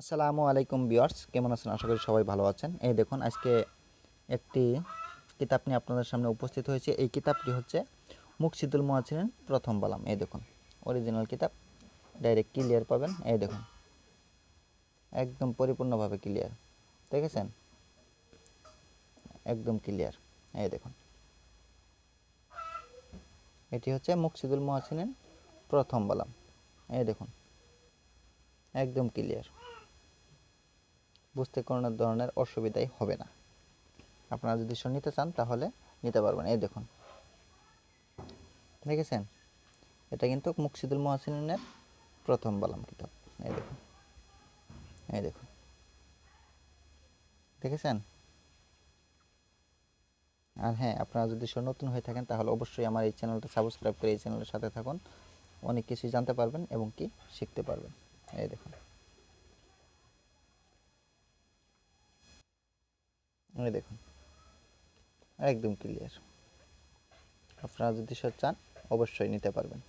আসসালামু আলাইকুম বিয়ার্স কেমন আছেন? আশা করি সবাই ভালো আছেন। এই দেখুন, আজকে একটি কিতাব নিয়ে আপনাদের সামনে উপস্থিত হয়েছে। এই কিতাবটি হচ্ছে মুকসিদুল মোয়াচিনের প্রথম বালাম। এই দেখুন অরিজিনাল কিতাব ডাইরেক্ট ক্লিয়ার পাবেন। এই দেখুন, একদম পরিপূর্ণভাবে ক্লিয়ার দেখেছেন? একদম ক্লিয়ার এই দেখুন, এটি হচ্ছে মুকসিদুল মোয়াচিনের প্রথম বালাম। এই দেখুন, একদম ক্লিয়ার বুঝতে কোনো ধরনের অসুবিধাই হবে না। আপনারা যদি নিতে চান, তাহলে নিতে পারবেন। এই দেখুন। দেখেছেন? এটা কিন্তু মুকসিদুল মহাসিনের প্রথম বালাম কিতাব। এই দেখুন। এই দেখুন। দেখেছেন? আর হ্যাঁ আপনারা যদি নতুন হয়ে থাকেন, তাহলে অবশ্যই আমার এই চ্যানেলটা সাবস্ক্রাইব করে এই চ্যানেলের সাথে থাকুন। অনেক কিছুই জানতে পারবেন এবং কি শিখতে পারবেন। এই দেখুন। এই দেখুন একদম ক্লিয়ার আপনারা যদি সব চান অবশ্যই নিতে পারবেন।